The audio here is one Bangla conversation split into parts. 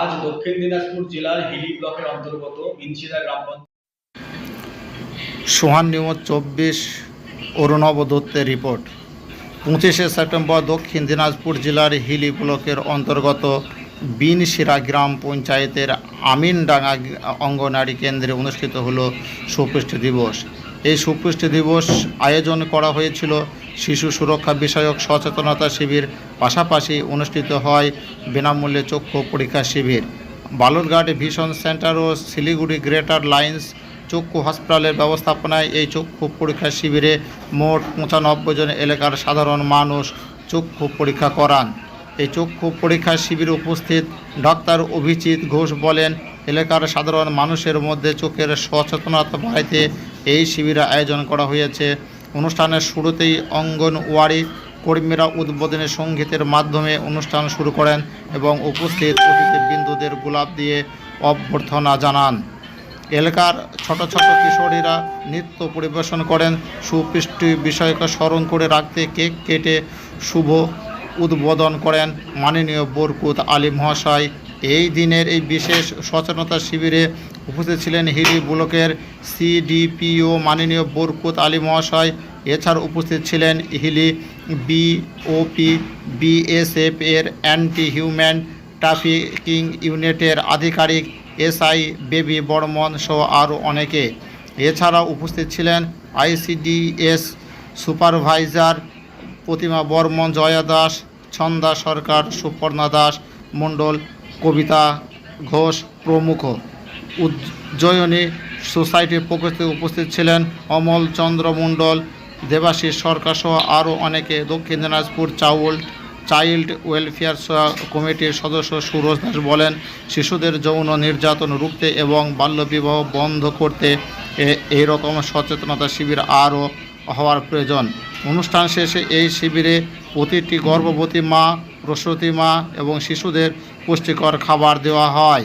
আজ দক্ষিণ দিনাজপুর জেলার হিলি ব্লকের অন্তর্গত গ্রাম সোহান নিউজ চব্বিশ অরুণব দত্তের রিপোর্ট। পঁচিশে সেপ্টেম্বর দক্ষিণ দিনাজপুর জেলার হিলি ব্লকের অন্তর্গত বিনশিরা গ্রাম পঞ্চায়েতের আমিনডাঙ্গা অঙ্গনারী কেন্দ্রে অনুষ্ঠিত হলো সুপুষ্টি দিবস। এই সুপুষ্টি দিবস আয়োজন করা হয়েছিল শিশু সুরক্ষা বিষয়ক সচেতনতা শিবির পাশাপাশি অনুষ্ঠিত হয় বিনামূল্যে চক্ষু পরীক্ষা শিবির। বালুরঘাট ভিশন সেন্টার ও শিলিগুড়ি গ্রেটার লাইন্স চক্ষু হসপিটালের ব্যবস্থাপনায় এই চক্ষু পরীক্ষা শিবিরে মোট পঁচানব্বই জন এলাকার সাধারণ মানুষ চক্ষু পরীক্ষা করান। এই চক্ষু পরীক্ষা শিবিরে উপস্থিত ডাক্তার অভিজিৎ ঘোষ বলেন, এলাকার সাধারণ মানুষের মধ্যে চোখের সচেতনতা বাড়াইতে এই শিবিরের আয়োজন করা হয়েছে। অনুষ্ঠানের শুরুতেই অঙ্গনওয়াড়ি কর্মীরা উদ্বোধনী সঙ্গীতের মাধ্যমে অনুষ্ঠান শুরু করেন এবং উপস্থিত অতিথিবৃন্দুদের গোলাপ দিয়ে অভ্যর্থনা জানান। এলাকার ছোট ছোট কিশোরীরা নৃত্য পরিবেশন করেন। সুপৃষ্টি বিষয়কে স্মরণ করে রাখতে কেক কেটে শুভ উদ্বোধন করেন মাননীয় বরকুত আলী মহাশয়। এই দিনের এই বিশেষ সচেতনতা শিবিরে উপস্থিত ছিলেন হিলি ব্লকের সিডিপিও মাননীয় বরকুত আলী মহাশয়। এছাড়া উপস্থিত ছিলেন হিলি বিওপি, বিএসএফ এর অ্যান্টি হিউম্যান ট্রাফিকিং ইউনিটের আধিকারিক এসআই বেবি বর্মন সহ আরও অনেকে। এছাড়াও উপস্থিত ছিলেন আইসিডিএস সুপারভাইজার প্রতিমা বর্মন, জয়া দাস, ছন্দা সরকার, সুপর্ণা দাস মণ্ডল, কবিতা ঘোষ প্রমুখ। উজ্জয়িনী সোসাইটির পক্ষ উপস্থিত ছিলেন অমল চন্দ্র মণ্ডল, দেবাশিস সরকার সহ আরও অনেকে। দক্ষিণ দিনাজপুর চাউল, চাইল্ড ওয়েলফেয়ার কমিটির সদস্য সুরজ দাস বলেন, শিশুদের যৌন নির্যাতন রুখতে এবং বাল্যবিবাহ বন্ধ করতে এ- এই রকম সচেতনতা শিবির আরও হওয়ার প্রয়োজন। অনুষ্ঠান শেষে এই শিবিরে প্রতিটি গর্ভবতী মা, প্রসূতি মা এবং শিশুদের পুষ্টিকর খাবার দেওয়া হয়।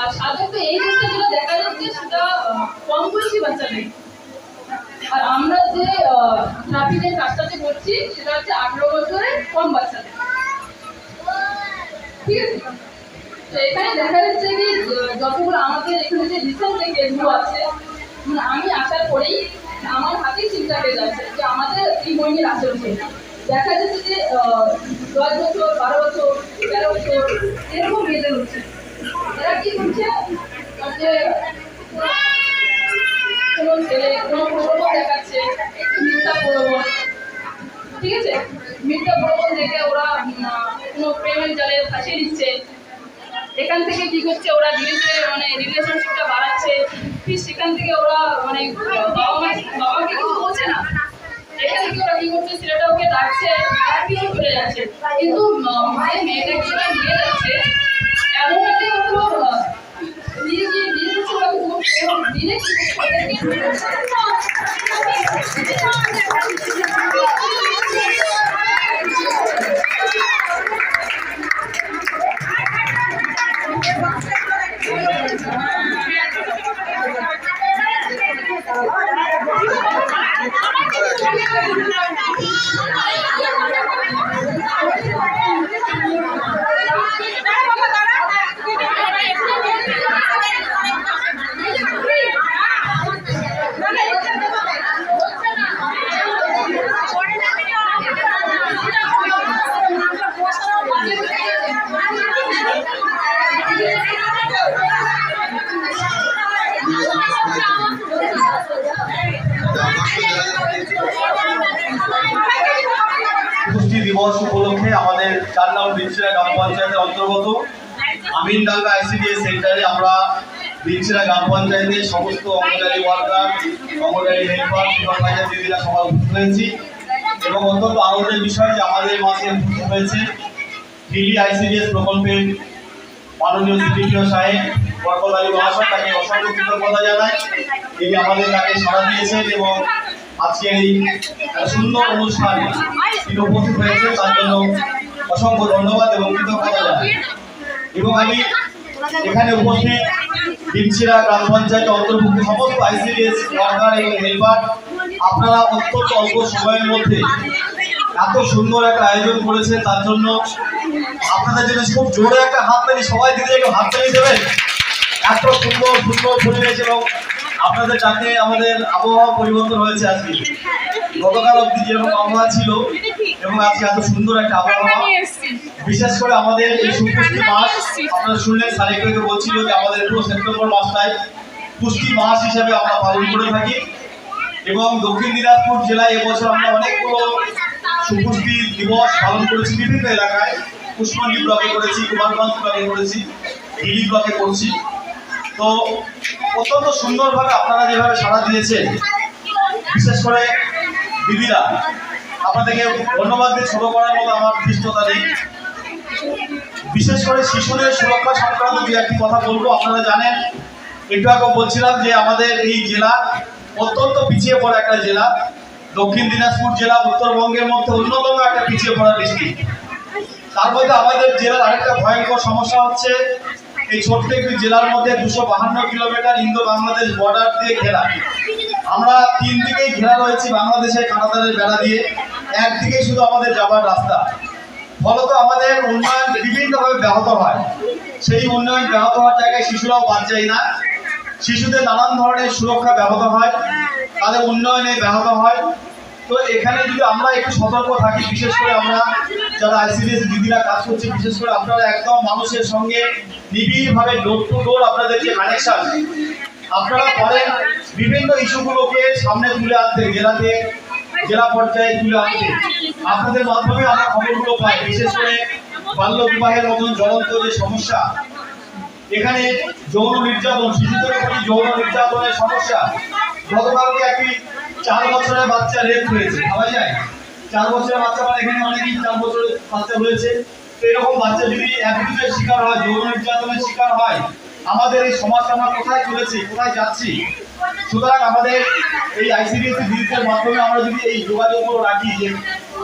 আর সাধারণত এই জিনিসটা যেটা দেখা যাচ্ছে সেটা কম বয়সী বাচ্চাদের আর আমরা যে ট্রাফিকের কাজটাতে করছি, সেটা হচ্ছে আঠারো বছরের কম বাচ্চাদের ঠিক আছে? তো এখানে দেখা যাচ্ছে কি যতগুলো আমাদের এখানে যে রিসেন্ট যে আছে মানে আমি আসার পরেই আমার হাতেই চিন্তা হয়ে যাচ্ছে যে আমাদের এই বইয়ের আশেপাশে দেখা যাচ্ছে যে দশ বছর, বারো বছর, তেরো বছর, এরকম মেয়েদের হচ্ছে। ঠিক দিচ্ছে এখান থেকে কি করছে? ওরা ধীরে ধীরে মানে রিলেশনশিপটা বাড়াচ্ছে। ফির সেখান থেকে ওরা মানে বাবা মা বাবাকে কিছু বলছে না। এখান থেকে ওরা কি করছে? ছেলেটা ওকে ডাকছে, আর কিছু চলে যাচ্ছে। কিন্তু মায়ের মেয়েটাকে ওরা নিয়ে যাচ্ছে। এমন পুষ্টি দিবস উপলক্ষে আমাদের চার নাম বিনসিরা গ্রাম পঞ্চায়েতের অন্তর্গত। আমিনডাঙ্গা আইসিডিএস সেন্টারে আমরা বিনসিরা গ্রাম পঞ্চায়েতের সমস্ত anganwadi worker anganwadi helper supervisor দিদিরা সবাই উপস্থিত হয়েছি। এবং অত্যন্ত আনন্দের বিষয় যে আমাদের মাঝে উপস্থিত হয়েছে হিলি আইসিডিএস প্রকল্পের মাননীয় সিডিপিও সাহেব বরকত আলী মহাশয়, তাকে অসংখ্য কৃতজ্ঞতা জানাই। তিনি আমাদের তাকে সাড়া দিয়েছেন এবং আজকের এই সুন্দর অনুষ্ঠানে তিনি উপস্থিত হয়েছেন, তার জন্য অসংখ্য ধন্যবাদ এবং কৃতজ্ঞতা জানাই। এবং আমি এখানে উপস্থিত বিনছিরা গ্রাম পঞ্চায়েতের অন্তর্ভুক্ত সমস্ত আইসিডিএস ওয়ার্কার এবং হেল্পার, আপনারা অত্যন্ত অল্প সময়ের মধ্যে এত সুন্দর একটা আয়োজন করেছেন, তার জন্য আপনাদের জন্য খুব জোরে একটা হাত তালি, সবাই দিদি একটু হাত তালি দেবেন। এত সুন্দর সুন্দর পরিবেশ এবং আপনাদের যাতে আমাদের আবহাওয়া পরিবর্তন হয়েছে আজকে। গতকাল অব্দি যেরকম আবহাওয়া ছিল এবং আজকে এত সুন্দর একটা আবহাওয়া। বিশেষ করে আমাদের এই সুপুষ্টি মাস আপনারা শুনলেন সারিকাকে বলছিল যে আমাদের পুরো সেপ্টেম্বর মাসটায় পুষ্টি মাস হিসেবে আমরা পালন করে থাকি। এবং দক্ষিণ দিনাজপুর জেলায় এবছর আমরা অনেকগুলো সুপুষ্টি দিবস পালন করেছি বিভিন্ন এলাকায়। পুষ্পন্ডি ব্লকে করেছি কুমারগঞ্জ ব্লকে করেছি হিলি ব্লকে করছি। তো অত্যন্ত সুন্দরভাবে আপনারা যেভাবে সাড়া দিয়েছেন, বিশেষ করে দিদিরা, আপনাদেরকে ধন্যবাদ দিয়ে ছোট করার মতো আমার ধৃষ্টতা নেই। বিশেষ করে শিশুদের সুরক্ষা সংক্রান্ত দু একটি কথা বলব, আপনারা জানেন, একটু আগে বলছিলাম যে আমাদের এই জেলা অত্যন্ত পিছিয়ে পড়া একটা জেলা। দক্ষিণ দিনাজপুর জেলা উত্তরবঙ্গের মধ্যে অন্যতম একটা পিছিয়ে পড়া ডিস্ট্রিক্ট তার মধ্যে আমাদের জেলার আরেকটা ভয়ঙ্কর সমস্যা হচ্ছে এই ছোট্ট একটি জেলার মধ্যে দুশো বাহান্ন কিলোমিটার ইন্দো বাংলাদেশ বর্ডার দিয়ে ঘেরা। আমরা তিন দিকেই ঘেরা রয়েছি বাংলাদেশের কানাদারের বেড়া দিয়ে। একদিকেই শুধু আমাদের যাবার রাস্তা। ফলত আমাদের উন্নয়ন বিভিন্নভাবে ব্যাহত হয়। সেই উন্নয়ন ব্যাহত হওয়ার জায়গায় শিশুরাও বাদ যায় না। শিশুদের নানান ধরনের সুরক্ষা ব্যাহত হয়। তাদের উন্নয়নে ব্যাহত হয়। তো এখানে যদি আমরা একটু সতর্ক থাকি, বিশেষ করে আমরা যারা আইসিডিএস দিদিরা কাজ করছে, বিশেষ করে আপনারা একদম মানুষের সঙ্গে নিবিড়ভাবে ডোর টু ডোর আপনাদের যে কানেকশন আপনারা করেন বিভিন্ন ইস্যুগুলোকে সামনে তুলে আনতে, জেলাতে, জেলা পর্যায়ে তুলে আনতে। আপনাদের মাধ্যমে আমরা খবরগুলো পাই, বিশেষ করে বাল্য বিবাহের মতন জ্বলন্ত যে সমস্যা, এখানে যৌন নির্যাতন, শিশুদের প্রতি যৌন নির্যাতনের সমস্যা। গতকালকে একটি চার বছরের বাচ্চা রেপ হয়েছে ভাবা যায়? চার বছরের বাচ্চা মানে এখানে অনেকেই চার বছরের বাচ্চা হয়েছে? তো এরকম বাচ্চা যদি অ্যাবিউজের শিকার হয়, যৌন নির্যাতনের শিকার হয়, আমাদের এই সমাজটা আমরা কোথায় চলেছি, কোথায় যাচ্ছি? সুতরাং আমাদের এই আইসিডিএস দিদিদের মাধ্যমে আমরা যদি এই যোগাযোগগুলো রাখি যে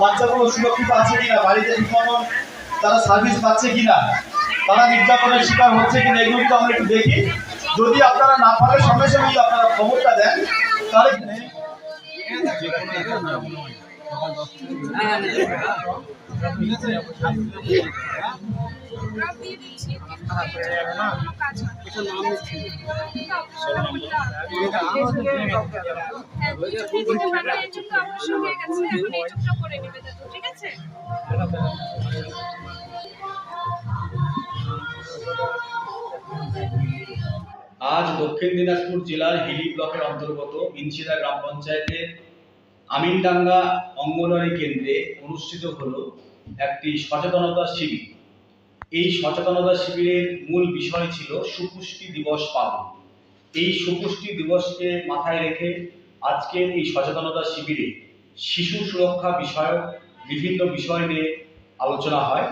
বাচ্চাগুলো সুরক্ষিত আছে কিনা, বাড়িতে ঠিকমতো তারা সার্ভিস পাচ্ছে কিনা, তারা নির্যাতনের শিকার হচ্ছে কিনা, এগুলো যদি আমরা একটু দেখি, যদি আপনারা না পারেন, সঙ্গে সঙ্গে যদি আপনারা খবরটা দেন, তাহলে আজ দক্ষিণ দিনাজপুর জেলার হিলি ব্লকের অন্তর্গত বিনশিরা গ্রাম পঞ্চায়েতের আমিনডাঙ্গা অঙ্গনওয়াড়ি কেন্দ্রে অনুষ্ঠিত হলো একটি সচেতনতা শিবির। এই সচেতনতা শিবিরের মূল বিষয় ছিল সুপুষ্টি দিবস পালন। এই সুপুষ্টি দিবসকে মাথায় রেখে আজকের এই সচেতনতা শিবিরে শিশু সুরক্ষা বিষয়ক বিভিন্ন বিষয় নিয়ে আলোচনা হয়।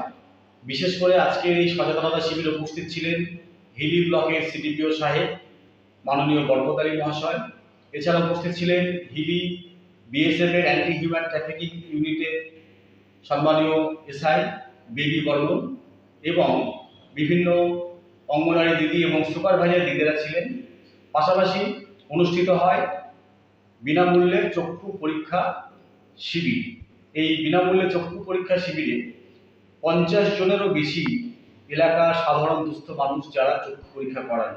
বিশেষ করে আজকের এই সচেতনতা শিবিরে উপস্থিত ছিলেন হিলি ব্লকের সিডিপিও সাহেব, মাননীয় বরকতারি মহাশয়। এছাড়া উপস্থিত ছিলেন হিলি বিএসএফ এর অ্যান্টি হিউম্যান ট্রাফিকিং ইউনিটের সম্মানীয় এসআই বেবি বর্মন এবং বিভিন্ন অঙ্গনারী দিদি এবং সুপারভাইজার দিদিরা ছিলেন। পাশাপাশি অনুষ্ঠিত হয় বিনামূল্যে চক্ষু পরীক্ষা শিবির। এই বিনামূল্যে চক্ষু পরীক্ষা শিবিরে পঞ্চাশ জনেরও বেশি এলাকার সাধারণ দুস্থ মানুষ যারা চক্ষু পরীক্ষা করান।